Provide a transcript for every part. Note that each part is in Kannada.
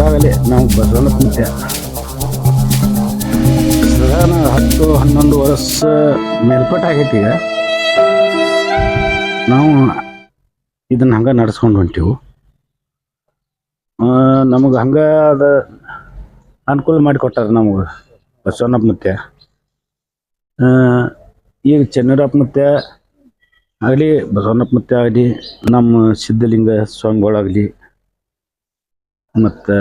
ನಾವು ಬಸವನ ಕುಂತೆ ಸಾಧಾರಣ ಹತ್ತು ಹನ್ನೊಂದು ವರ್ಷ ಮೇಲ್ಪಟ್ಟಾಗೈತಿ ಈಗ ನಾವು ಇದನ್ನ ಹಂಗೆ ನಡ್ಸ್ಕೊಂಡು ಹೊಂಟೀವು. ನಮಗೆ ಹಂಗೆ ಅದ ಅನುಕೂಲ ಮಾಡಿಕೊಟ್ಟಾರ ನಮಗೆ ಬಸವಣ್ಣಪ್ಪ ಮತ್ತೆ ಈಗ ಚೆನ್ನರಪ್ಪ ಮತ್ತೆ ಆಗಲಿ ಬಸವಣ್ಣಪ್ಪ ಮತ್ತೆ ಆಗಲಿ, ನಮ್ಮ ಸಿದ್ಧಲಿಂಗ ಸ್ವಾಮಿಗಳಾಗಲಿ ಮತ್ತು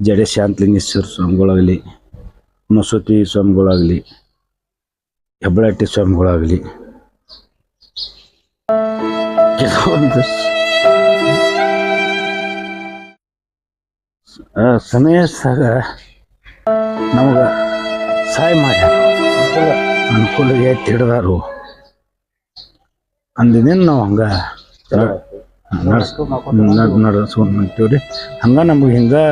ಜಡೆ ಶಾಂತಲಿಂಗೇಶ್ವರ ಸ್ವಾಮಿಗಳಾಗಲಿ, ಮಸೂತಿ ಸ್ವಾಮಿಗಳಾಗಲಿ ಹೆಬ್ಬಳಟ್ಟಿ ಸ್ವಾಮಿಗಳಾಗಲಿ, ಕೆಲವೊಂದು ಸಮಯ ಸಾಗ ನಮಗೆ ಸಹಾಯ ಮಾಡ್ಯಾರ ಅನುಕೂಲ ಅನುಕೂಲಿಗೆ ತಿಡ್ದಾರು ಅಂದಿನ ನಾವು ಹಂಗೆ ನಡ್ಸ್ಕೊಂಡು ನಡ್ಸ್ಕೊಂಡು ಹಂಗ ಹಂಗೆ ನಮಗೆ ಹಿಂಗೆ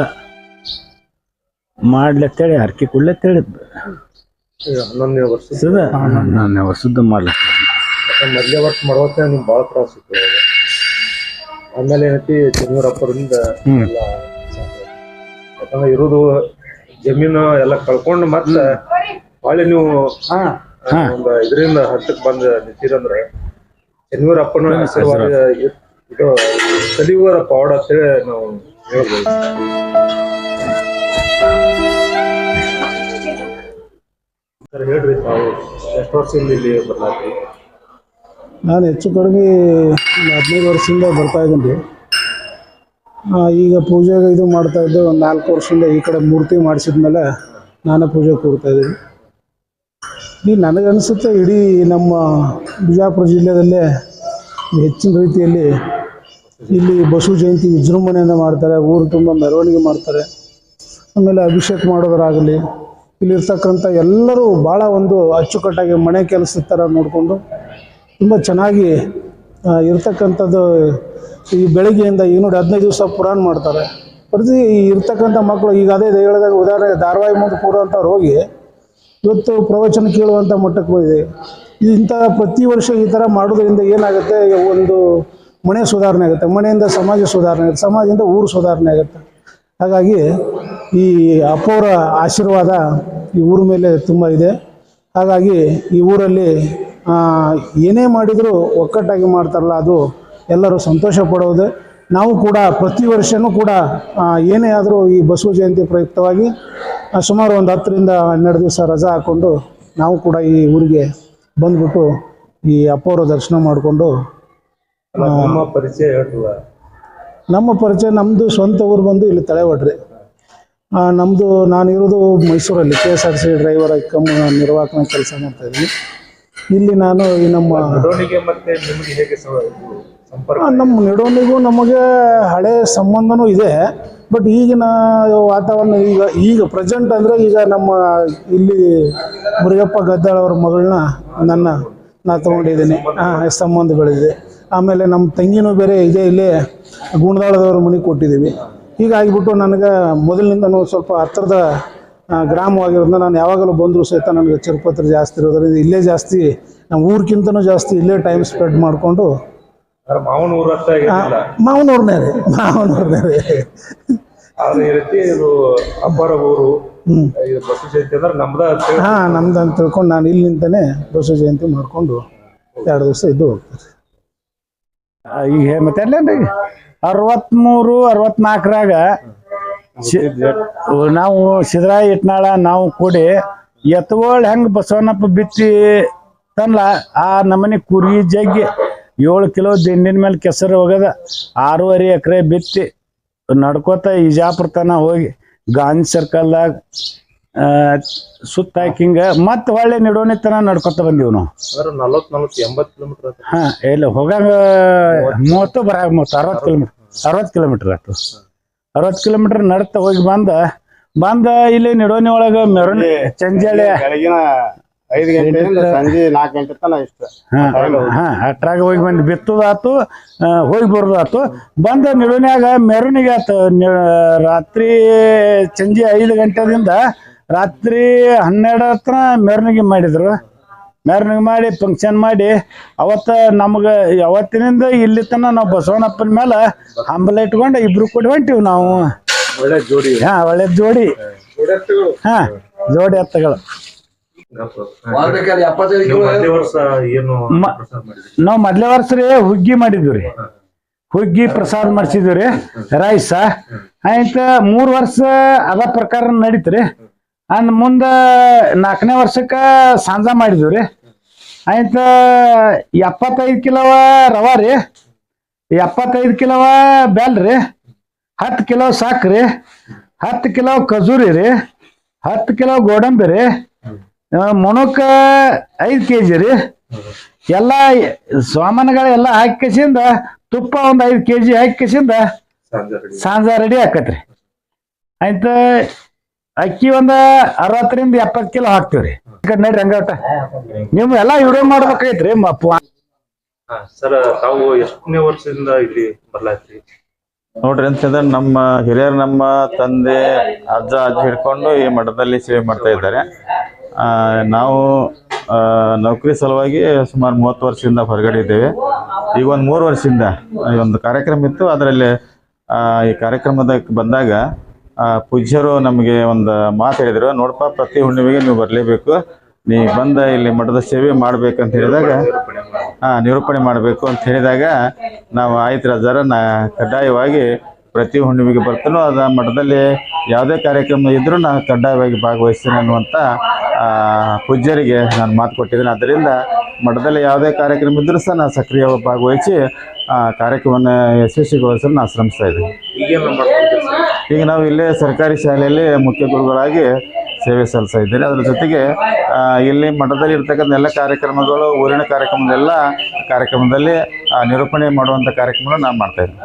ಮಾಡ್ಲತ್ತೇಳಿ ಹರಕೆ ಕೊಡ್ಲತ್ತೇಳಿ. ಹನ್ನೊಂದನೇ ವರ್ಷ. ಹನ್ನೊಂದನೇ ನಾನು ವರ್ಷದ ಮಾಡ್ಲತ್ತ ಮೊದಲೇ ವರ್ಷ ಮಾಡುವಾಗ ನಿಮ್ಗೆ ಭಾಳ ತ್ರಾಸ ಇತ್ತು ಆಮೇಲೆ ಏನೈತಿ ಚೆನ್ನೂರಪ್ಪರಿಂದ ಹ್ಮ್. ಎಲ್ಲ. ಯಾಕಂದ್ರೆ ಇರೋದು ಜಮೀನು ಎಲ್ಲ ಕಳ್ಕೊಂಡು ಮತ್ತೆ ಹೊಳ್ಳಿ ನೀವು ಹಾ. ಒಂದು ಇದರಿಂದ ಹತ್ತಕ್ಕೆ ಬಂದು ನಿಂತಿರಂದ್ರೆ ಚೆನ್ನೂರಪ್ಪನ ಹೆಸರು ಇದು ಪವಾಡ ಅಂತೇಳಿ ನಾವು ಹೇಳ್ಬೋದು. ಹೇಳ್ರಿ ತಾವು. ಎಷ್ಟು ವರ್ಷದಿಂದ ಇಲ್ಲಿ ನಾನು ಹೆಚ್ಚು ಕಡಿಮೆ ಹದಿನೈದು ವರ್ಷದಿಂದ ಬರ್ತಾ ಇದ್ದೀನಿ. ಈಗ ಪೂಜೆಗೆ ಇದು ಮಾಡ್ತಾ ಇದ್ದೆ ಒಂದು ನಾಲ್ಕು ವರ್ಷದಿಂದ ಈ ಕಡೆ ಮೂರ್ತಿ ಮಾಡಿಸಿದ್ಮೇಲೆ ನಾನು ಪೂಜೆ ಕೂಡ್ತಾ ಇದ್ದೀನಿ. ಈ ನನಗನ್ಸುತ್ತೆ ಇಡೀ ನಮ್ಮ ಬಿಜಾಪುರ ಜಿಲ್ಲೆಯಲ್ಲೇ ಹೆಚ್ಚಿನ ರೀತಿಯಲ್ಲಿ ಇಲ್ಲಿ ಬಸವ ಜಯಂತಿ ವಿಜೃಂಭಣೆಯಿಂದ ಮಾಡ್ತಾರೆ, ಊರು ತುಂಬ ಮೆರವಣಿಗೆ ಮಾಡ್ತಾರೆ. ಆಮೇಲೆ ಅಭಿಷೇಕ ಮಾಡೋದ್ರಾಗಲಿ, ಇಲ್ಲಿರ್ತಕ್ಕಂಥ ಎಲ್ಲರೂ ಭಾಳ ಒಂದು ಅಚ್ಚುಕಟ್ಟಾಗಿ ಮನೆ ಕೆಲಸದ ಥರ ನೋಡಿಕೊಂಡು ತುಂಬ ಚೆನ್ನಾಗಿ ಇರ್ತಕ್ಕಂಥದ್ದು ಈ ಬೆಳಗ್ಗೆಯಿಂದ ಈಗ ನೋಡಿ ಹದಿನೈದು ದಿವಸ ಪುರಾಣ ಮಾಡ್ತಾರೆ. ಪ್ರತಿ ಇರ್ತಕ್ಕಂಥ ಮಕ್ಕಳು ಈಗ ಅದೇ ಹೇಳಿದಾಗ ಉದಾಹರಣೆ ಧಾರವಾಹಿ ಮುಂದೆ ಕೂರುವಂಥವ್ರು ಹೋಗಿ ಇವತ್ತು ಪ್ರವಚನ ಕೇಳುವಂಥ ಮಟ್ಟಕ್ಕೆ ಬಂದಿದೆ. ಇಂಥ ಪ್ರತಿ ವರ್ಷ ಈ ಥರ ಮಾಡೋದ್ರಿಂದ ಏನಾಗುತ್ತೆ, ಒಂದು ಮನೆ ಸುಧಾರಣೆ ಆಗುತ್ತೆ, ಮನೆಯಿಂದ ಸಮಾಜ ಸುಧಾರಣೆ ಆಗುತ್ತೆ, ಸಮಾಜದಿಂದ ಊರು ಸುಧಾರಣೆ ಆಗುತ್ತೆ. ಹಾಗಾಗಿ ಈ ಅಪ್ಪವರ ಆಶೀರ್ವಾದ ಈ ಊರ ಮೇಲೆ ತುಂಬ ಇದೆ. ಹಾಗಾಗಿ ಈ ಊರಲ್ಲಿ ಏನೇ ಮಾಡಿದರೂ ಒಕ್ಕಟ್ಟಾಗಿ ಮಾಡ್ತಾರಲ್ಲ, ಅದು ಎಲ್ಲರೂ ಸಂತೋಷ ಪಡೋದು. ನಾವು ಕೂಡ ಪ್ರತಿ ವರ್ಷವೂ ಕೂಡ ಏನೇ ಆದರೂ ಈ ಬಸವ ಜಯಂತಿ ಪ್ರಯುಕ್ತವಾಗಿ ಸುಮಾರು ಒಂದು ಹತ್ತರಿಂದ ಹನ್ನೆರಡು ದಿವಸ ರಜಾ ಹಾಕ್ಕೊಂಡು ನಾವು ಕೂಡ ಈ ಊರಿಗೆ ಬಂದ್ಬಿಟ್ಟು ಈ ಅಪ್ಪವರ ದರ್ಶನ ಮಾಡಿಕೊಂಡು ನಿಮ್ಮ ಪರಿಚಯ ಹೇಳ್ರಲ್ಲ. ನಮ್ಮ ಪರಿಚಯ ನಮ್ಮದು ಸ್ವಂತ ಊರು ಬಂದು ಇಲ್ಲಿ ತಳೆವಡ್ರಿ ನಮ್ಮದು ಇರೋದು ಮೈಸೂರಲ್ಲಿ K S R C driver ಆಗಿ ಕಮ್ ನಿರ್ವಾಹಕನ ಕೆಲಸ ಮಾಡ್ತಾ ಇದ್ದೀನಿ. ಇಲ್ಲಿ ನಾನು ಈ ನಮ್ಮ ಮೆರವಣಿಗೆ ಮತ್ತೆ ನಿಮಗೆ ಹೇಗೆ ಸಂಪರ್ಕ ನಮ್ಮ ನಿಡೋನಿಗೂ ನಮಗೆ ಹಳೆ ಸಂಬಂಧನೂ ಇದೆ ಬಟ್ ಈಗಿನ ವಾತಾವರಣ ಈಗ ಈಗ ಪ್ರೆಸೆಂಟ್ ಅಂದರೆ ಈಗ ನಮ್ಮ ಇಲ್ಲಿ ಮುರುಗಪ್ಪ ಗದ್ದಾಳ್ ಅವ್ರ ಮಗಳನ್ನ ನನ್ನ ನಾ ತೊಗೊಂಡಿದ್ದೀನಿ. ಹಾಂ ಸಂಬಂಧ ಬೆಳೆದಿದೆ ಆಮೇಲೆ ನಮ್ಮ ತಂಗಿನೂ ಬೇರೆ ಇದೆ ಇಲ್ಲೇ ಗುಣದಾಳದವ್ರ ಮನೆ ಕೊಟ್ಟಿದ್ದೀವಿ. ಹೀಗಾಗಿಬಿಟ್ಟು ನನಗೆ ಮೊದಲಿನಿಂದನೂ ಸ್ವಲ್ಪ ಹತ್ತಿರದ ಗ್ರಾಮವಾಗಿರೋದ್ರಿಂದ ನಾನು ಯಾವಾಗಲೂ ಬಂದರೂ ಸಹಿತ ನನಗೆ ಚಿರುಪತ್ರ ಜಾಸ್ತಿ ಇರೋದ್ರಿಂದ ಇಲ್ಲೇ ಜಾಸ್ತಿ ನಮ್ಮ ಊರಿಗಿಂತನೂ ಜಾಸ್ತಿ ಇಲ್ಲೇ ಟೈಮ್ ಸ್ಪೆಂಡ್ ಮಾಡಿಕೊಂಡು ಮಾವನೂರನೇ ರೀ ಮಾವನವ್ರನ್ನೇ ರೀ. ಹಾಂ ನಮ್ದು ಅಂತ ತಿಳ್ಕೊಂಡು ನಾನು ಇಲ್ಲಿ ನಿಂತನೇ ಬಸವ ಜಯಂತಿ ಮಾಡಿಕೊಂಡು ಎರಡು ದಿವಸ ಇದ್ದು ಹೋಗ್ತೀನಿ. ಈಗ ಮತ್ತೆ ಅರವತ್ಮೂರು, ಅರವತ್ನಾಲ್ಕರಾಗ ನಾವು ಸಿದ್ದರಾಯ ಇಟ್ನಾಳ, ನಾವು ಕೂಡಿ ಎತ್ತುಗಳು ಹೆಂಗ್ ಬಸವಣ್ಣಪ್ಪ ಬಿತ್ತಿ ತನ್ಲ ಆ ನಮ್ಮನೆ ಕುರಿ ಜಗ್ಗಿ ಏಳು ಕಿಲೋ ದಿಂಡಿನ ಮೇಲೆ ಕೆಸರು ಹೋಗದ ಆರೂವರೆ ಎಕರೆ ಬಿತ್ತಿ ನಡ್ಕೋತ ಈಜಾಪುರ ತನ ಹೋಗಿ ಗಾಂಧಿ ಸರ್ಕಲ್ದಾಗ ಸುತ್ತ ಹಾಕಿಂಗ ಮತ್ತೆ ಹೊಳ್ಳಿ ನಿಡೋಣಿ ತನ ನಡ್ಕೊತ ಬಂದೀವಿ ನಾವು. ಅಂದ್ರೆ ನಲವತ್ ನಲವತ್ ಎಂಬತ್ ಕಿಲೋಮೀಟರ್ ಹಾ ಇಲ್ಲ ಹೋಗಂಗ ಮೂವತ್ತು ಬರಾಗ ಮೂವತ್ತು ಅರವತ್ತು ಕಿಲೋಮೀಟರ್ ಅರವತ್ತು ಕಿಲೋಮೀಟರ್ ಆಯ್ತು. ಅರವತ್ತು ಕಿಲೋಮೀಟರ್ ನಡ್ತ ಹೋಗಿ ಬಂದ ಬಂದ ಇಲ್ಲಿ ನಿಡೋನಿ ಒಳಗ ಮೆರವಣಿ ಚಂಜಾಳೆ. ಬೆಳಗಿನ ಐದು ಗಂಟೆಯಿಂದ ಸಂಜೆ ನಾಲ್ಕು ಗಂಟೆ ಇಷ್ಟ. ಹಾ ಅಟ್ರಾಗ ಹೋಗಿ. ಬಂದು ಬಿತ್ತದಾತು ಆ, ಹೋಗಿ ಬರೋದಾತು. ಬಂದ ನಿಡೋನ್ಯಾಗ ಮೆರವಣಿಗೆ ಆತು ರಾತ್ರಿ ಸಂಜೆ ಐದು ಗಂಟೆದಿಂದ ರಾತ್ರಿ ಹನ್ನೆರಡು ಹತ್ರ ಮೆರವಣಿಗೆ ಮಾಡಿದ್ರು. ಮೆರವಣಿಗೆ ಮಾಡಿ ಫಂಕ್ಷನ್ ಮಾಡಿ. ಅವತ್ತ ನಮ್ಗೆ ಅವತ್ತಿನಿಂದ ಇಲ್ಲಿ ತನ ನಾವು ಬಸವಣ್ಣಪ್ಪನ ಮೇಲೆ ಹಂಬಲ ಇಟ್ಕೊಂಡು ಇಬ್ರು ಕೂಡಿ ಹೊಂಟಿವಿ ನಾವು. ಒಳ್ಳೆ ಜೋಡಿ. ಹಾ ಒಳ್ಳೆ ಜೋಡಿ. ಹಾ ಜೋಡಿ ಎತ್ತಗಳು. ನೀವು ಮೊದಲೇ ವರ್ಷ ಏನು ಮ- ಪ್ರಸಾದ ಮಾಡಿದ್ರಿ? ನಾವು ಮೊದ್ಲೇ ವರ್ಷ ರೀ ಹುಗ್ಗಿ ಮಾಡಿದ್ವಿ ರೀ. ಹುಗ್ಗಿ ಪ್ರಸಾದ ಮಾಡಿಸಿದ್ವಿ ರೀ ರೈಸ ಆಯ್ತು ಮೂರು ವರ್ಷ ಅದ ಪ್ರಕಾರ ನಡೀತ್ರಿ. ಅಂದ್ ಮುಂದ ನಾಲ್ಕನೇ ವರ್ಷಕ್ಕ ಸಾಂಜ ಮಾಡಿದ್ವಿ ರೀ. ಆಯ್ತ ಎಪ್ಪತ್ತೈದು ಕಿಲೋವ ರವಾ ರೀ. ಎಪ್ಪತ್ತೈದು ಕಿಲೋವ ಬ್ಯಾಲ್ ರೀ. ಹತ್ತು ಕಿಲೋ ಸಾಕ್ರಿ ಹತ್ತು ಕಿಲೋ ಖಜೂರಿ ರೀ. ಹತ್ತು ಕಿಲೋ ಗೋಡಂಬಿ ರೀ. ಮೊಣಕ ಐದು ಕೆ ಜಿ ರೀ. ಎಲ್ಲ ಸಾಮಾನುಗಳೆಲ್ಲ ಹಾಕಿಸಿಂದ ತುಪ್ಪ ಒಂದು ಐದು ಕೆ ಜಿ ಹಾಕಿಸಿಂದ ಸಂಜೆ ರೆಡಿ ಆಕತ್ರಿ. ಆಯ್ತು ಅಕ್ಕಿ ಒಂದ ಅರವತ್ತರಿಂದ ಎಪ್ಪತ್ತು ಕಿಲೋ ಹಾಕ್ತೀವ್ರಿ. ಕಡೆ ನಡ್ರಿ ಹಂಗಾಟ ನೀವು ಎಲ್ಲ ಇವ್ರ ಹಾ ಸರ್ ತಾವು ಎಷ್ಟನೇ ವರ್ಷದಿಂದ ಇಲ್ಲಿ ಬರ್ಲಾತ್ರಿ ನೋಡ್ರಿ ಅಂತಂದ್ರೆ ನಮ್ಮ ಹಿರಿಯರು ನಮ್ಮ ತಂದೆ ಅಜ್ಜ ಅಜ್ಜಿ ಹಿಡ್ಕೊಂಡು ಈ ಮಠದಲ್ಲಿ ಸೇವೆ ಮಾಡ್ತಾ ಇದ್ದಾರೆ. ಆ, ನಾವು ಆ, ನೌಕರಿ ಸಲುವಾಗಿ ಸುಮಾರು ಮೂವತ್ತು ವರ್ಷದಿಂದ ಹೊರಗಡೆ ಇದ್ದೇವೆ. ಈಗ ಒಂದು ಮೂರು ವರ್ಷದಿಂದ ಈ ಒಂದು ಕಾರ್ಯಕ್ರಮ ಇತ್ತು. ಅದರಲ್ಲಿ ಆ, ಈ ಕಾರ್ಯಕ್ರಮದ ಬಂದಾಗ ಪೂಜ್ಯರು ನಮಗೆ ಒಂದು ಮಾತು ಹೇಳಿದರು. ನೋಡಪ್ಪ ಪ್ರತಿ ಹುಣ್ಣಿಮೆಗೆ ನೀವು ಬರಲೇಬೇಕು. ನೀ ಬಂದ ಇಲ್ಲಿ ಮಠದ ಸೇವೆ ಮಾಡ್ಬೇಕಂತ ಹೇಳಿದಾಗ ಹಾ ನಿರೂಪಣೆ ಮಾಡಬೇಕು ಅಂತ ಹೇಳಿದಾಗ ನಾವು ಆಯ್ತು ರಜಾರ ಕಡ್ಡಾಯವಾಗಿ ಪ್ರತಿ ಹುಣ್ಣಿಮೆಗೆ ಬರ್ತಾನೋ, ಅದು ಮಠದಲ್ಲಿ ಯಾವುದೇ ಕಾರ್ಯಕ್ರಮ ಇದ್ದರೂ ನಾನು ಕಡ್ಡಾಯವಾಗಿ ಭಾಗವಹಿಸ್ತೀನಿ ಅನ್ನುವಂಥ ಪೂಜ್ಯರಿಗೆ ನಾನು ಮಾತು ಕೊಟ್ಟಿದ್ದೇನೆ. ಅದರಿಂದ ಮಠದಲ್ಲಿ ಯಾವುದೇ ಕಾರ್ಯಕ್ರಮ ಇದ್ರೂ ಸಹ ನಾನು ಸಕ್ರಿಯವಾಗಿ ಭಾಗವಹಿಸಿ ಕಾರ್ಯಕ್ರಮವನ್ನು ಯಶಸ್ವಿಗೊಳಿಸಲು ನಾನು ಶ್ರಮಿಸ್ತಾ ಇದ್ದೀನಿ ಸರ್ ಈಗ ನಾವು ಇಲ್ಲೇ ಸರ್ಕಾರಿ ಶಾಲೆಯಲ್ಲಿ ಮುಖ್ಯ ಗುರುಗಳಾಗಿ ಸೇವೆ ಸಲ್ಲಿಸ್ತಾ ಇದ್ದೇನೆ ಅದರ ಜೊತೆಗೆ ಇಲ್ಲಿ ಮಠದಲ್ಲಿ ಇರ್ತಕ್ಕಂಥ ಎಲ್ಲ ಕಾರ್ಯಕ್ರಮಗಳು ಊರಿನ ಕಾರ್ಯಕ್ರಮದೆಲ್ಲ ಕಾರ್ಯಕ್ರಮದಲ್ಲಿ ನಿರೂಪಣೆ ಮಾಡುವಂಥ ಕಾರ್ಯಕ್ರಮ ನಾನು ಮಾಡ್ತಾ ಇದ್ದೀನಿ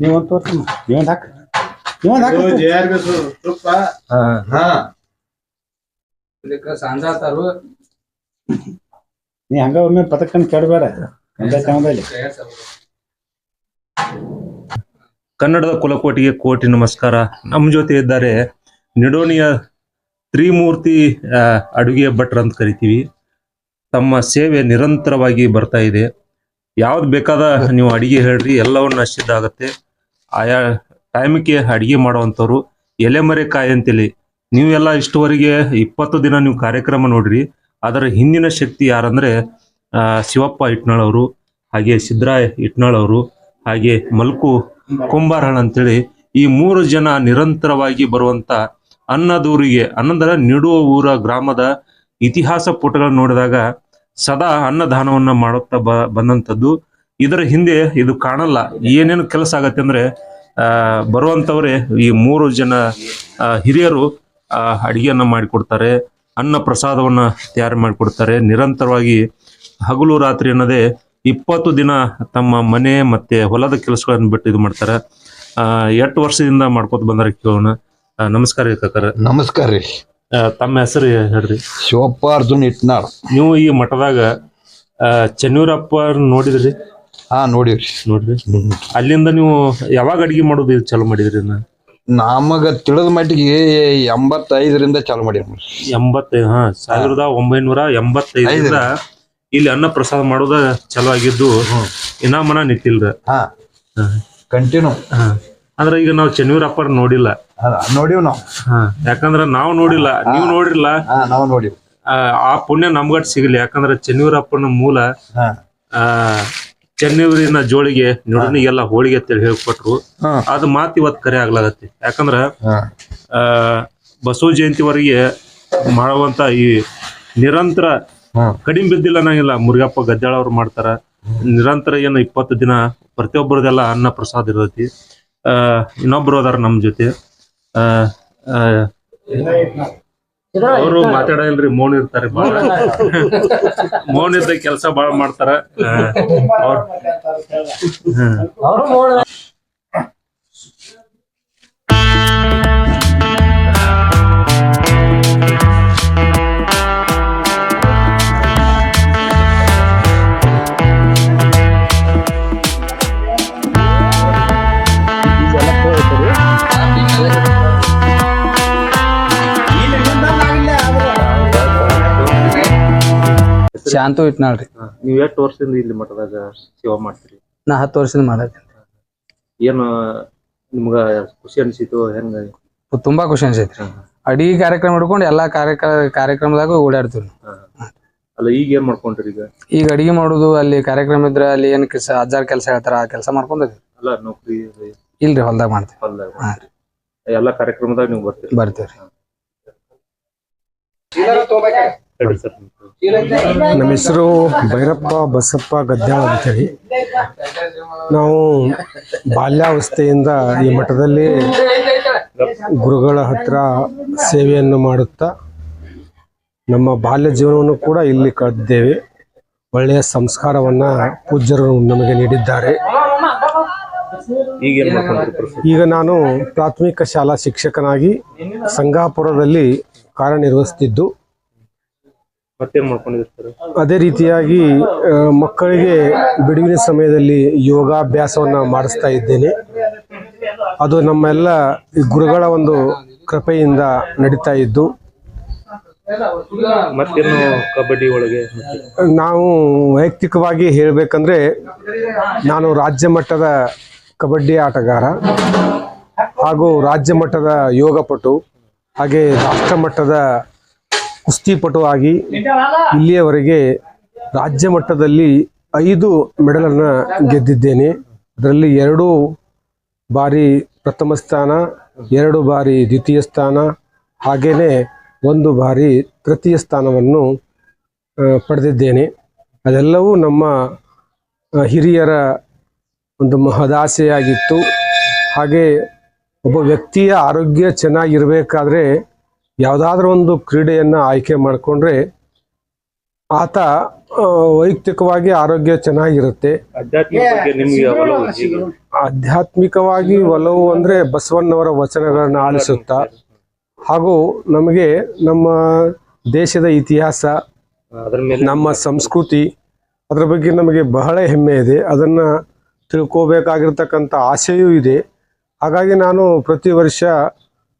ನೀವೊಂದು ತೋರ್ಸಿ ನೀವೊಂದು ಕುಡಿ ಇದಕ್ಕ ಸಂಜಾತಾರು ನೀ ಹಂಗ ಒಮ್ಮೆ ಕೆಡಬೇಡ ಕನ್ನಡದ ಕುಲಕೋಟಿಗೆ ಕೋಟಿ ನಮಸ್ಕಾರ. ನಮ್ಮ ಜೊತೆ ಇದ್ದಾರೆ ನಿಡೋನಿಯ ತ್ರಿಮೂರ್ತಿ ಅಡುಗೆ ಭಟ್ರ ಅಂತ ಕರಿತೀವಿ. ತಮ್ಮ ಸೇವೆ ನಿರಂತರವಾಗಿ ಬರ್ತಾ ಇದೆ. ಯಾವ್ದು ಬೇಕಾದ ನೀವು ಅಡಿಗೆ ಹೇಳ್ರಿ ಎಲ್ಲವನ್ನ ಸಿದ್ಧ ಆಗತ್ತೆ ಆಯಾ ಟೈಮಿಗೆ ಅಡಿಗೆ ಮಾಡುವಂಥವ್ರು ಎಲೆಮರೆಕಾಯಿ ಅಂತೇಳಿ ನೀವೆಲ್ಲ ಇಷ್ಟುವರೆಗೆ ಇಪ್ಪತ್ತು ದಿನ ನೀವು ಕಾರ್ಯಕ್ರಮ ನೋಡ್ರಿ. ಅದರ ಹಿಂದಿನ ಶಕ್ತಿ ಯಾರಂದ್ರೆ ಶಿವಪ್ಪ ಇಟ್ನಾಳ್ ಅವರು, ಹಾಗೆ ಸಿದ್ದರಾಯ್ ಇಟ್ನಾಳ್ ಅವರು, ಹಾಗೆ ಮಲ್ಕು ಕುಂಬಾರಹಣ ಅಂತೇಳಿ, ಈ ಮೂರು ಜನ ನಿರಂತರವಾಗಿ ಬರುವಂತ ಅನ್ನದೂರಿಗೆ, ಅನ್ನದರ ನೀಡುವ ಊರ ಗ್ರಾಮದ ಇತಿಹಾಸ ಪುಟಗಳನ್ನು ನೋಡಿದಾಗ ಸದಾ ಅನ್ನದಾನವನ್ನ ಮಾಡುತ್ತಾ ಬ ಇದರ ಹಿಂದೆ ಇದು ಕಾಣಲ್ಲ, ಏನೇನು ಕೆಲಸ ಆಗತ್ತೆ ಅಂದ್ರೆ ಆ ಬರುವಂತವರೇ ಈ ಮೂರು ಜನ ಹಿರಿಯರು ಅಡುಗೆಯನ್ನು ಮಾಡಿಕೊಡ್ತಾರೆ ಅನ್ನ ಪ್ರಸಾದವನ್ನ ತಯಾರು ಮಾಡಿಕೊಡ್ತಾರೆ. ನಿರಂತರವಾಗಿ ಹಗಲು ರಾತ್ರಿ ಅನ್ನೋದೇ ಇಪ್ಪತ್ತು ದಿನ ತಮ್ಮ ಮನೆ ಮತ್ತೆ ಹೊಲದ ಕೆಲಸಗಳನ್ನು ಬಿಟ್ಟು ಇದು ಮಾಡ್ತಾರೆ. ಎಂಟು ವರ್ಷದಿಂದ ಮಾಡ್ಕೋತ ಬಂದಾರ ಕೇಳೋಣ. ನಮಸ್ಕಾರ ರೀ ಕಾಕರ. ನಮಸ್ಕಾರ ರೀ. ತಮ್ಮ ಹೆಸರು ಹೇಳ್ರಿ. ಶಿವಪ್ಪ ಅರ್ಜುನ್ ಇಟ್ನಾಳ್. ನೀವು ಈ ಮಠದಾಗ ಚೆನ್ನೂರಪ್ಪ ನೋಡಿದ್ರಿ? ಹಾ ನೋಡಿವ್ರಿ. ನೋಡ್ರಿ. ಅಲ್ಲಿಂದ ನೀವು ಯಾವಾಗ ಅಡಿಗೆ ಮಾಡೋದು ಇದು ಚಾಲು ಮಾಡಿದ್ರಿ ನಮಗ ತಿಳಿದ ಮಟ್ಟಿಗೆ ಎಂಬತ್ತೈದರಿಂದ ಚಾಲು ಮಾಡಿ ಎಂಬತ್ತೈದು ಹಾ ಸಾವಿರದ ಒಂಬೈನೂರ ಎಂಬತ್ತೈದರಿಂದ ಇಲ್ಲಿ ಅನ್ನ ಪ್ರಸಾದ ಮಾಡೋದ ಚಲೋ ಆಗಿದ್ದು ನಿಂತಿಲ್ರ ಹಾ. ಕಂಟಿನ್ಯೂ ಹಾ. ಅಂದ್ರೆ ಈಗ ನಾವು ಚೆನ್ನೂರಪ್ಪರ್ ನೋಡಿಲ್ಲ. ನೋಡಿವ್ ನಾವು. ಹಾ. ಯಾಕಂದ್ರ ನಾವು ನೋಡಿಲ್ಲ. ನೀವು ನೋಡಿರ್ಲ? ಹಾ ನಾವು ನೋಡಿವ್. ಆ, ಆ ಪುಣ್ಯ ನಮ್ಗಟ್ ಸಿಗಲಿ. ಯಾಕಂದ್ರ ಚೆನ್ನೂರಪ್ಪನ ಮೂಲ ಹಾ. ಆ ಚೆನ್ನೂರಿನ ಜೋಳಿಗೆ ನುಡಿನಿಗೆಲ್ಲ ಹೋಳಿಗೆ ಅಂತೇಳಿ ಹೇಳ್ಕೊಟ್ರು. ಅದ್ ಮಾತು ಇವತ್ತು ಕರೆ ಆಗ್ಲಾಗತ್ತೆ. ಯಾಕಂದ್ರ ಆ ಬಸವ ಜಯಂತಿವರೆಗೆ ಮಾಡುವಂತ ಈ ನಿರಂತರ. ಕಡಿಮೆ ಬಿದ್ದಿಲ್ಲ ನಂಗಿಲ್ಲ ಮುರುಗಪ್ಪ ಗದ್ದಾಳ ಅವ್ರು ಮಾಡ್ತಾರ. ನಿರಂತರ ಏನು ಇಪ್ಪತ್ತು ದಿನ ಪ್ರತಿಯೊಬ್ಬರದೆಲ್ಲ ಅನ್ನ ಪ್ರಸಾದ ಇರತಿ ಆ ಇನ್ನೊಬ್ರು ಅದಾರ ನಮ್ ಜೊತೆ. ಅಹ್ ಆ, ಅವರು ಮಾತಾಡಲ್ರಿ ಮೌನ್ ಇರ್ತಾರೆ ಮೌನ್ ಮೌನ ಇದ್ದ ಕೆಲಸ ಬಾಳ ಮಾಡ್ತಾರ. ಶಾಂತು ಇಟ್ನಾಳ್ರಿ. ನೀವ್ ಎಷ್ಟು ವರ್ಷದಿಂದ ಇಲ್ಲಿ ಮಠದಾಗ ಸೇವಾ ಮಾಡ್ತೀರಿ? ನಾ ಹತ್ತು ವರ್ಷದಿಂದ ಮಾಡತ್ತೀನಿ ಏನು ನಿಮ್ಗ ಖುಷಿ ಅನ್ಸಿತು ಹೆಂಗ? ತುಂಬಾ ಖುಷಿ ಅನ್ಸೈತ್ರಿ. ಅಡಿಗೆ ಕಾರ್ಯಕ್ರಮ ಹಿಡ್ಕೊಂಡು ಎಲ್ಲಾ ಕಾರ್ಯಕ್ರ ಕಾರ್ಯಕ್ರಮದಾಗ ಓಡಾಡ್ತೀವಿ ಅಲ್ಲ ಈಗ ಏನ್ ಮಾಡ್ಕೊಂಡ್ರಿ ಈಗ? ಈಗ ಅಡಿಗೆ ಮಾಡೋದು ಅಲ್ಲಿ ಕಾರ್ಯಕ್ರಮ ಇದ್ರ ಅಲ್ಲಿ ಏನ್ ಕೆಲಸ ಅಜ್ಜಾರ್ ಕೆಲಸ ಹೇಳ್ತಾರ ಆ ಕೆಲಸ ಮಾಡ್ಕೊಂಡಿದ್ವಿ ಅಲ್ಲ ನೌಕರಿ ಇಲ್ರಿ ಹೊಲ್ದಾಗ ಮಾಡ್ತೀವಿ. ಹೊಲ್ದಾಗ ಹಾ. ಎಲ್ಲಾ ಕಾರ್ಯಕ್ರಮದಾಗ ನೀವು ಬರ್ತೀರಿ? ಬರ್ತೀವ್ರಿ. ನಮ್ಮ ಹೆಸರು ಭೈರಪ್ಪ ಬಸಪ್ಪ ಗದ್ದಾಳ ಅಂತೇಳಿ. ನಾವು ಬಾಲ್ಯಾವಸ್ಥೆಯಿಂದ ಈ ಮಠದಲ್ಲಿ ಗುರುಗಳ ಹತ್ರ ಸೇವೆಯನ್ನು ಮಾಡುತ್ತಾ ನಮ್ಮ ಬಾಲ್ಯ ಜೀವನವನ್ನು ಕೂಡ ಇಲ್ಲಿ ಕಳೆದಿದ್ದೇವೆ. ಒಳ್ಳೆಯ ಸಂಸ್ಕಾರವನ್ನು ಪೂಜ್ಯರು ನಮಗೆ ನೀಡಿದ್ದಾರೆ? ಈಗ ನಾನು ಪ್ರಾಥಮಿಕ ಶಾಲಾ ಶಿಕ್ಷಕನಾಗಿ ಸಂಗಾಪುರದಲ್ಲಿ ಕಾರ್ಯನಿರ್ವಹಿಸುತ್ತಿದ್ದು. ಮತ್ತೇನ್ ಮಾಡ್ಕೊಂಡಿರ್ತಾರೆ ಅದೇ ರೀತಿಯಾಗಿ ಮಕ್ಕಳಿಗೆ ಬಿಡುವಿನ ಸಮಯದಲ್ಲಿ ಯೋಗಾಭ್ಯಾಸವನ್ನು ಮಾಡಿಸ್ತಾ ಇದ್ದೇನೆ. ಅದು ನಮ್ಮೆಲ್ಲ ಗುರುಗಳ ಒಂದು ಕೃಪೆಯಿಂದ ನಡೀತಾ ಇದ್ದು ಮತ್ತೇನು ಕಬಡ್ಡಿ ಒಳಗೆ ನಾವು ವೈಯಕ್ತಿಕವಾಗಿ ಹೇಳಬೇಕಂದ್ರೆ ನಾನು ರಾಜ್ಯ ಮಟ್ಟದ ಕಬಡ್ಡಿ ಆಟಗಾರ ಹಾಗೂ ರಾಜ್ಯ ಮಟ್ಟದ ಯೋಗಪಟು ಹಾಗೆ ರಾಷ್ಟ್ರ ಮಟ್ಟದ ಕುಸ್ತಿಪಟು ಆಗಿ ಇಲ್ಲಿಯವರೆಗೆ ರಾಜ್ಯ ಮಟ್ಟದಲ್ಲಿ ಐದು ಮೆಡಲನ್ನು ಗೆದ್ದಿದ್ದೇನೆ. ಅದರಲ್ಲಿ ಎರಡು ಬಾರಿ ಪ್ರಥಮ ಸ್ಥಾನ, ಎರಡು ಬಾರಿ ದ್ವಿತೀಯ ಸ್ಥಾನ ಹಾಗೆಯೇ ಒಂದು ಬಾರಿ ತೃತೀಯ ಸ್ಥಾನವನ್ನು ಪಡೆದಿದ್ದೇನೆ. ಅದೆಲ್ಲವೂ ನಮ್ಮ ಹಿರಿಯರ ಒಂದು ಮಹದಾಸೆಯಾಗಿತ್ತು. ಹಾಗೆ ಒಬ್ಬ ವ್ಯಕ್ತಿಯ ಆರೋಗ್ಯ ಚೆನ್ನಾಗಿರಬೇಕಾದ್ರೆ ಯಾವುದಾದ್ರೂ ಒಂದು ಕ್ರೀಡೆಯನ್ನು ಆಯ್ಕೆ ಮಾಡಿಕೊಂಡ್ರೆ ಆತ ವೈಯಕ್ತಿಕವಾಗಿ ಆರೋಗ್ಯ ಚೆನ್ನಾಗಿರುತ್ತೆ. ಆಧ್ಯಾತ್ಮಿಕವಾಗಿ ಒಲವು ಅಂದರೆ ಬಸವಣ್ಣವರ ವಚನಗಳನ್ನು ಆಲಿಸುತ್ತಾ. ಹಾಗೂ ನಮಗೆ ನಮ್ಮ ದೇಶದ ಇತಿಹಾಸ ಅದ್ರ ಮೇಲೆ ನಮ್ಮ ಸಂಸ್ಕೃತಿ ಅದರ ಬಗ್ಗೆ ನಮಗೆ ಬಹಳ ಹೆಮ್ಮೆ ಇದೆ. ಅದನ್ನು ತಿಳ್ಕೋಬೇಕಾಗಿರ್ತಕ್ಕಂಥ ಆಸೆಯೂ ಇದೆ. ಹಾಗಾಗಿ ನಾನು ಪ್ರತಿ ವರ್ಷ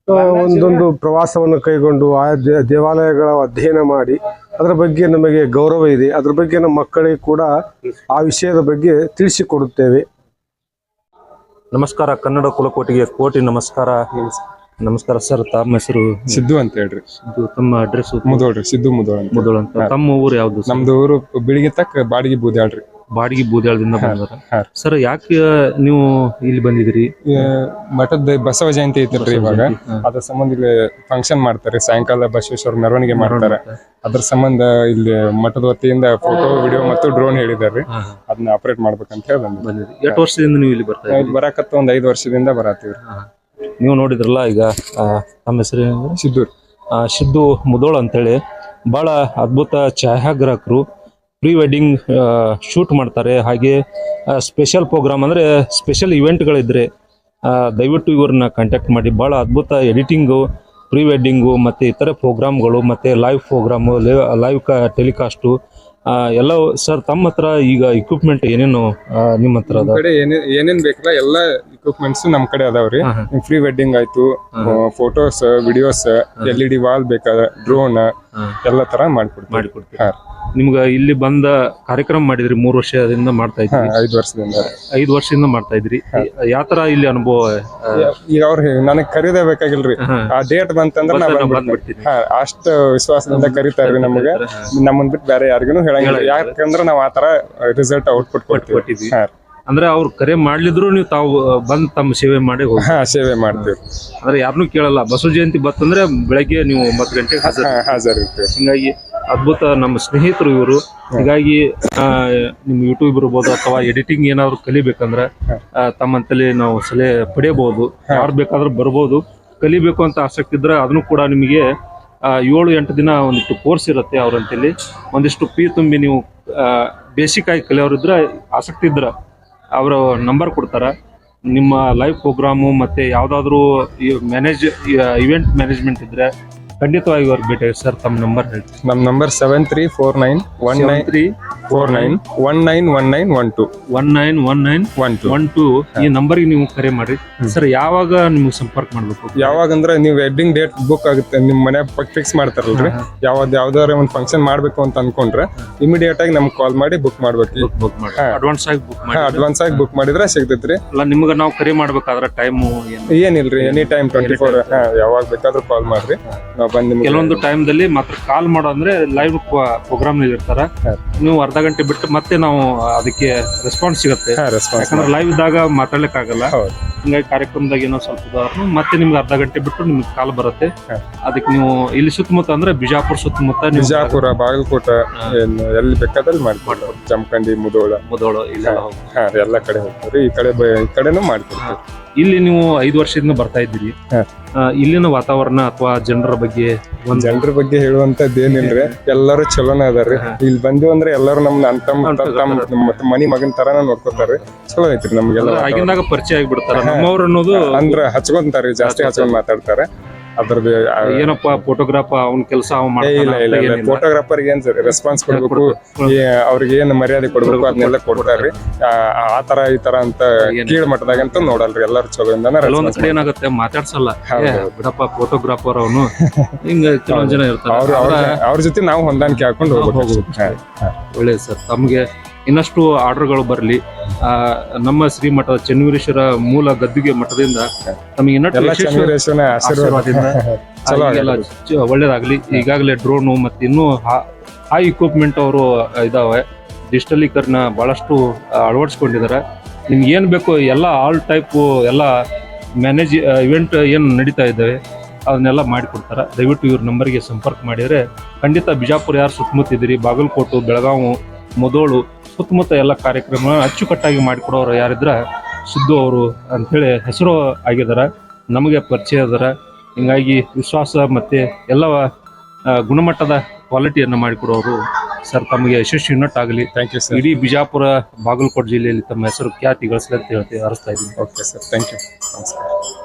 ಒಂದೊಂದು ಪ್ರವಾಸವನ್ನು ಕೈಗೊಂಡು ಆ ದೇವಾಲಯಗಳ ಅಧ್ಯಯನ ಮಾಡಿ ಅದರ ಬಗ್ಗೆ ನಮಗೆ ಗೌರವ ಇದೆ. ಅದರ ಬಗ್ಗೆ ನಮ್ಮ ಮಕ್ಕಳಿಗೆ ಕೂಡ ಆ ವಿಷಯದ ಬಗ್ಗೆ ತಿಳಿಸಿಕೊಡುತ್ತೇವೆ. ನಮಸ್ಕಾರ ಕನ್ನಡ ಕುಲಕೋಟಿಗೆ ಕೋಟಿ ನಮಸ್ಕಾರ. ನಮಸ್ಕಾರ ಸರ್ ತಮ್ಮ ಹೆಸರು? ಸಿದ್ದು ಅಂತ ಹೇಳ್ರಿ. ಸಿದ್ದು ತಮ್ಮ ಅಡ್ರೆಸ್? ಮುದೋಳ್ರಿ ಸಿದ್ದು ಮುದೋಳ್ ಅಂತ. ಮೊದಲು ಅಂತ. ತಮ್ಮ ಊರು ಯಾವ್ದು? ನಮ್ದು ಊರು ಬೆಳಿಗ್ಗೆ ತಕ್ಕ ಬಾಡಿಗೆ ಬೂದ್ಯಾಳ್ರಿ. ಬಾಡಿಗೆ ಬೂದಾಳದಿಂದ ಹಾ. ಸರ್ ಯಾಕೆ ನೀವು ಇಲ್ಲಿ ಬಂದಿದ್ರಿ ಈ ಮಠದ ಬಸವ ಜಯಂತಿ ಐತಲ್ರಿ ಇವಾಗ. ಅದ್ರ ಸಂಬಂಧ ಇಲ್ಲಿ ಫಂಕ್ಷನ್ ಮಾಡ್ತಾರೆ. ಸಾಯಂಕಾಲ ಬಸವೇಶ್ವರ ಮೆರವಣಿಗೆ ಮಾಡ್ತಾರೆ. ಅದ್ರ ಸಂಬಂಧ ಇಲ್ಲಿ ಮಠದ ವತಿಯಿಂದ ಫೋಟೋ ವಿಡಿಯೋ ಮತ್ತು ಡ್ರೋನ್ ಹೇಳಿದಾರೆ ಅದನ್ನ ಆಪರೇಟ್ ಮಾಡ್ಬೇಕಂತ ಹೇಳಿ ಬಂದ್ವಿ ಎಷ್ಟು ವರ್ಷದಿಂದ ನೀವು ಇಲ್ಲಿ ಬರ್ತಾ ಇದ್ದೀರಿ? ಇಲ್ಲಿ ಬರಾಕತ್ತ ಒಂದ್ ಐದು ವರ್ಷದಿಂದ ಬರತ್ತೀವ್ರಿ ನೀವು ನೋಡಿದ್ರಲ್ಲ ಈಗ ಆ, ತಮ್ಮ ಹೆಸರು ಏನಂದ್ರೆ? ಸಿದ್ದು. ಆ, ಸಿದ್ದು ಮುದೋಳ್ ಅಂತೇಳಿ. ಬಹಳ ಅದ್ಭುತ ಛಾಯಾಗ್ರಾಹಕರು. ಪ್ರೀ ವೆಡ್ಡಿಂಗ್ ಶೂಟ್ ಮಾಡ್ತಾರೆ. ಹಾಗೆ ಸ್ಪೆಷಲ್ ಪ್ರೋಗ್ರಾಮ್ ಅಂದರೆ ಸ್ಪೆಷಲ್ ಇವೆಂಟ್ಗಳಿದ್ರೆ ಆ, ದಯವಿಟ್ಟು ಇವ್ರನ್ನ ಕಾಂಟ್ಯಾಕ್ಟ್ ಮಾಡಿ. ಭಾಳ ಅದ್ಭುತ ಎಡಿಟಿಂಗು ಪ್ರೀ ವೆಡ್ಡಿಂಗು ಮತ್ತು ಇತರೆ ಪ್ರೋಗ್ರಾಮ್ಗಳು ಮತ್ತು ಲೈವ್ ಪ್ರೋಗ್ರಾಮು ಲೈವ್ ಕ ಟೆಲಿಕಾಸ್ಟು ಎಲ್ಲ ಸರ್ ತಮ್ಮ ಹತ್ರ ಈಗ ಇಕ್ವಿಪ್ಮೆಂಟ್ ಏನೇನು ನಿಮ್ಮ ಹತ್ರ ಕಡೆ ಏನೇನ್ ಬೇಕಲ್ಲ ಎಲ್ಲಾ ಇಕ್ವಿಪ್ಮೆಂಟ್ಸ್ ನಮ್ ಕಡೆ ಅದಾವ್ರಿ ರೀ. ಫ್ರೀ ಪ್ರೀ ವೆಡ್ಡಿಂಗ್ ಆಯ್ತು photos videos L E D wall ಬೇಕಾದ ಡ್ರೋನ್. ಎಲ್ಲ ತರ ಮಾಡ್ಕೊಡ್ತೀವಿ. ನಿಮ್ಗೆ ಇಲ್ಲಿ ಬಂದ ಕಾರ್ಯಕ್ರಮ ಮಾಡಿದ್ರಿ ಮೂರು ವರ್ಷದಿಂದ ಮಾಡ್ತಾ ಇದ್ರಿ? ಐದು ವರ್ಷದಿಂದ. ಐದು ವರ್ಷದಿಂದ ಮಾಡ್ತಾ ಇದ್ರಿ. ಯಾವ ತರ ಇಲ್ಲಿ ಅನುಭವ ಈಗ ಅವ್ರು ನನಗೆ ಕರೀದೇ ಬೇಕಾಗಿಲ್ರಿ. ಆ ಡೇಟ್ ಬಂತಂದ್ರೆ ನಾ ಬಂದ್ಬಿಡ್ತೀನಿ. ಅಷ್ಟ ವಿಶ್ವಾಸದಿಂದ ಕರೀತಾರ್ರಿ ನಮಗೆ. ನಮ್ಮನ್ ಬಿಟ್ಟು ಬೇರೆ ಯಾರಿಗೂ ಹೇಳಂಗಿಲ್ಲ. ಯಾಕಂದ್ರೆ ನಾವ್ ಆತರ ರಿಸಲ್ಟ್ ಔಟ್ಪುಟ್ ಕೊಟ್ಟಿದ್ವಿ. ಅಂದ್ರೆ ಅವ್ರು ಕರೆ ಮಾಡ್ಲಿದ್ರು ನೀವು ತಾವು ಬಂದ್ ತಮ್ಮ ಸೇವೆ ಮಾಡಿ ಹೋಗಿ. ಸೇವೆ ಮಾಡ್ತೀವಿ. ಅಂದ್ರೆ ಯಾರನ್ನೂ ಕೇಳಲ್ಲ ಬಸವ ಜಯಂತಿ ಬತ್ತಂದ್ರೆ ಬೆಳಗ್ಗೆ ನೀವು ಒಂಬತ್ತು ಗಂಟೆಗೆ ಹಾಜರ್ ಇರ್ತೀವಿ ಹಿಂಗಾಗಿ ಅದ್ಭುತ. ನಮ್ಮ ಸ್ನೇಹಿತರು ಇವರು. ಹೀಗಾಗಿ ನಿಮ್ಮ ನಿಮ್ ಯೂಟ್ಯೂಬ್ ಇರ್ಬೋದು ಅಥವಾ ಎಡಿಟಿಂಗ್ ಏನಾದ್ರು ಕಲಿಬೇಕಂದ್ರೆ ತಮ್ಮಂತಲ್ಲಿ ನಾವು ಸಲಹೆ ಪಡೆಯಬಹುದು. ಯಾರು ಬೇಕಾದ್ರೂ ಬರ್ಬೋದು. ಕಲಿಬೇಕು ಅಂತ ಆಸಕ್ತಿ ಇದ್ರೆ ಅದನ್ನು ಕೂಡ ನಿಮಗೆ ಏಳು ಎಂಟು ದಿನ ಒಂದಿಷ್ಟು ಕೋರ್ಸ್ ಇರುತ್ತೆ ಅವ್ರಂತಲ್ಲಿ ಒಂದಿಷ್ಟು ಪಿ ತುಂಬಿ ನೀವು ಬೇಸಿಕ್ ಆಗಿ ಕಲಿಯೋರಿದ್ರೆ ಆಸಕ್ತಿ ಇದ್ರೆ ಅವರ ನಂಬರ್ ಕೊಡ್ತಾರ. ನಿಮ್ಮ ಲೈವ್ ಪ್ರೋಗ್ರಾಮು ಮತ್ತೆ ಯಾವ್ದಾದ್ರು ಮ್ಯಾನೇಜ್ ಇವೆಂಟ್ ಮ್ಯಾನೇಜ್ಮೆಂಟ್ ಇದ್ರೆ ಖಂಡಿತವಾಗಿ ಅವ್ರಿಗೆ ಭೇಟಿ ಸರ್ ತಮ್ಮ ನಂಬರ್ ಹೇಳಿ. ನಮ್ಮ number seven three four nine one nine three four nine one nine one nine one two one nine one nine one two one two ಈ ನಂಬರ್ಗೆ ನೀವು ಕರೆ ಮಾಡಿ ಸರ್ ಯಾವಾಗ ನಿಮ್ಗೆ ಸಂಪರ್ಕ ಮಾಡಬೇಕು? ಯಾವಾಗ ಅಂದ್ರೆ ನೀವು ವೆಡ್ಡಿಂಗ್ ಡೇಟ್ ಬುಕ್ ಆಗುತ್ತೆ ನಿಮ್ ಮನೆ ಫಿಕ್ಸ್ ಮಾಡ್ತಾರಲ್ರಿ? ಯಾವ್ದು ಯಾವ್ದಾರ ಒಂದು ಫಂಕ್ಷನ್ ಮಾಡಬೇಕು ಅಂತ ಅನ್ಕೊಂಡ್ರೆ ಇಮಿಡಿಯೇಟ್ ಆಗಿ ನಮ್ಗೆ ಕಾಲ್ ಮಾಡಿ ಬುಕ್ ಮಾಡ್ಬೇಕು. ಬುಕ್ ಮಾಡಿ. ಅಡ್ವಾನ್ಸ್ ಆಗಿ ಬುಕ್ ಮಾಡಿ ಅಡ್ವಾನ್ಸ್ ಆಗಿ ಬುಕ್ ಮಾಡಿದ್ರೆ ಸಿಗ್ತೈತ್ರಿ. ಅಲ್ಲ ನಿಮ್ಗೆ ನಾವು ಕರೆ ಮಾಡ್ಬೇಕಾದ್ರೆ ಟೈಮ್ ಏನು? ಏನಿಲ್ರಿ ಎನಿ ಟೈಮ್ ಟ್ವೆಂಟಿ ಫೋರ್ ಯಾವಾಗ ಬೇಕಾದ್ರೂ ಕಾಲ್ ಮಾಡ್ರಿ. ನಾವ್ ಟೈಮ್ ದಲ್ಲಿ ಕೆಲವೊಂದು ಮಾತ್ರ ಕಾಲ್ ಮಾಡೋ ಅಂದ್ರೆ ಲೈವ್ ಪ್ರೋಗ್ರಾಮ್ ಇರ್ತಾರ. ನೀವು ಅರ್ಧ ಗಂಟೆ ಬಿಟ್ಟು ಮತ್ತೆ ನಾವು ಅದಕ್ಕೆ ರೆಸ್ಪಾನ್ಸ್ ಸಿಗುತ್ತೆ. ಯಾಕಂದ್ರೆ ಲೈವ್ ಇದ್ದಾಗ ಮಾತಾಡ್ಲಿಕ್ಕೆ ಆಗಲ್ಲ. ಹಿಂಗಾಗಿ ಕಾರ್ಯಕ್ರಮದಾಗ ಏನೋ ಸ್ವಲ್ಪ ಮತ್ತೆ ನಿಮ್ಗೆ ಅರ್ಧ ಗಂಟೆ ಬಿಟ್ಟು ನಿಮ್ಗೆ ಕಾಲ್ ಬರುತ್ತೆ. ಅದಕ್ಕೆ ನೀವು ಇಲ್ಲಿ ಸುತ್ತಮುತ್ತ ಅಂದ್ರೆ ಬಿಜಾಪುರ ಸುತ್ತಮುತ್ತ ಬಿಜಾಪುರ ಬಾಗಲಕೋಟ ಎಲ್ಲಿ ಬೇಕಾದಲ್ಲಿ ಮಾಡ್ಕೊಂಡು ಜಮಖಂಡಿ ಮುದೋಳ. ಮುದೋಳ ಇಲ್ಲ ಎಲ್ಲ ಕಡೆ ಹೋಗ್ತಾರೆ ಈ ಕಡೆ ಈ ಕಡೆನೂ ಮಾಡ್ಕೊಡ್ತೀವಿ. ಇಲ್ಲಿ ನೀವು ಐದು ವರ್ಷದಿಂದ ಬರ್ತಾ ಇದ್ದೀರಿ. ಇಲ್ಲಿನ ವಾತಾವರಣ ಅಥವಾ ಜನರ ಬಗ್ಗೆ ಒಂದ್ ಜನರ ಬಗ್ಗೆ ಹೇಳುವಂತದ್ದು ಏನಿಲ್ರಿ ಎಲ್ಲರೂ ಚಲೋನ ಅದಾರ್ರಿ. ಇಲ್ಲಿ ಬಂದಿವ್ ಅಂದ್ರೆ ಎಲ್ಲರೂ ನಮ್ ತಮ್ಮ ತಮ್ಮ ಮನಿ ಮಗನ್ ತರಾನ ನೋಡ್ಕೋತಾರ್ರಿ. ಚಲೋ ಐತ್ರಿ ನಮ್ಗೆಲ್ಲ. ಆಗಿಂದಾಗ ಪರಿಚಯ ಆಗಿಬಿಡ್ತಾರ ನಮ್ಮವ್ರು ಅನ್ನೋದು ಅಂದ್ರ ಹಚ್ಕೊಂತಾರ್ರಿ ಜಾಸ್ತಿ ಹಚ್ಕೊಂಡ್ ಮಾತಾಡ್ತಾರೆ. ಅದ್ರದ್ದು ಏನಪ್ಪ ಫೋಟೋಗ್ರಾಫ್ ಅವ್ನ ಕೆಲಸ ಇಲ್ಲ ಇಲ್ಲ ಇಲ್ಲ. ಫೋಟೋಗ್ರಾಫರ್ ಏನ್ ರೆಸ್ಪಾನ್ಸ್ ಕೊಡ್ಬೇಕು? ಅವ್ರಿಗೆ ಏನ್ ಮರ್ಯಾದೆ ಕೊಡ್ಬೇಕು? ಅದನ್ನೆಲ್ಲ ಕೊಡ್ತಾರ್ರಿ ಆ ತರ ಈ ತರ ಅಂತ ಕೀಳ ಮಟ್ಟದಾಗಂತ ನೋಡಲ್ರಿ ಎಲ್ಲಾರು ಕೆಲವೊಂದ್ ಕಡೆ ಏನಾಗುತ್ತೆ ಮಾತಾಡ್ಸಲ್ಲ. ಬಿಡಪ್ಪ ಫೋಟೋಗ್ರಾಫರ್ ಅವನು. ಹಿಂಗ ಕೆಲವೊಂದ್ ಜನ ಇರ್ತಾರೆ. ಅವ್ರ ಜೊತೆ ನಾವು ಹೊಂದಾಣಿಕೆ ಹಾಕೊಂಡು ಹೋಗ್ಬೇಕು. ಒಳ್ಳೇದು ಸರ್. ತಮಗೆ ಇನ್ನಷ್ಟು ಆರ್ಡರ್ಗಳು ಬರಲಿ. ನಮ್ಮ ಶ್ರೀಮಠದ ಚೆನ್ನವೀರೇಶ್ವರ ಮೂಲ ಗದ್ದುಗೆ ಮಠದಿಂದ ನಮಗೆ ಇನ್ನಷ್ಟು ಒಳ್ಳೇದಾಗ್ಲಿ. ಈಗಾಗಲೇ ಡ್ರೋನು ಮತ್ತು ಇನ್ನೂ ಹೈ ಇಕ್ವಿಪ್ಮೆಂಟ್ ಅವರು ಇದಾವೆ. ಡಿಜಿಟಲೀಕರಣ ಬಹಳಷ್ಟು ಅಳವಡಿಸ್ಕೊಂಡಿದ್ದಾರೆ. ನಿಮ್ಗೆ ಏನು ಬೇಕು ಎಲ್ಲ ಆಲ್ ಟೈಪು ಎಲ್ಲ ಮ್ಯಾನೇಜ್ ಇವೆಂಟ್ ಏನು ನಡೀತಾ ಇದ್ದಾವೆ ಅದನ್ನೆಲ್ಲ ಮಾಡಿಕೊಡ್ತಾರೆ. ದಯವಿಟ್ಟು ಇವ್ರ ನಂಬರ್ಗೆ ಸಂಪರ್ಕ ಮಾಡಿದರೆ ಖಂಡಿತ ಬಿಜಾಪುರ ಯಾರು ಸುತ್ತಮುತ್ತ ಇದ್ದೀರಿ ಬಾಗಲಕೋಟು ಬೆಳಗಾವಿ ಮುದೋಳು ಸುತ್ತಮುತ್ತ ಎಲ್ಲ ಕಾರ್ಯಕ್ರಮ ಅಚ್ಚುಕಟ್ಟಾಗಿ ಮಾಡಿಕೊಡೋರು ಯಾರಿದ್ರೆ ಸಿದ್ದು ಅವರು ಅಂಥೇಳಿ ಹೆಸರು ಆಗಿದ್ದಾರೆ ನಮಗೆ ಪರಿಚಯ ಅದರ. ಹಿಂಗಾಗಿ ವಿಶ್ವಾಸ ಮತ್ತು ಎಲ್ಲ ಗುಣಮಟ್ಟದ ಕ್ವಾಲಿಟಿಯನ್ನು ಮಾಡಿಕೊಡೋರು ಸರ್ ತಮಗೆ ಯಶಸ್ವಿ ಆಗಲಿ. ಥ್ಯಾಂಕ್ ಯು ಸರ್ ಇಡೀ ಬಿಜಾಪುರ ಬಾಗಲಕೋಟೆ ಜಿಲ್ಲೆಯಲ್ಲಿ ತಮ್ಮ ಹೆಸರು ಖ್ಯಾತಿ ಗಳಿಸಲಿ ಅಂತ ಹೇಳ್ತೀವಿ ಹರಿಸ್ತಾ ಇದ್ದೀನಿ. ಓಕೆ ಸರ್ ಥ್ಯಾಂಕ್ ಯು ನಮಸ್ಕಾರ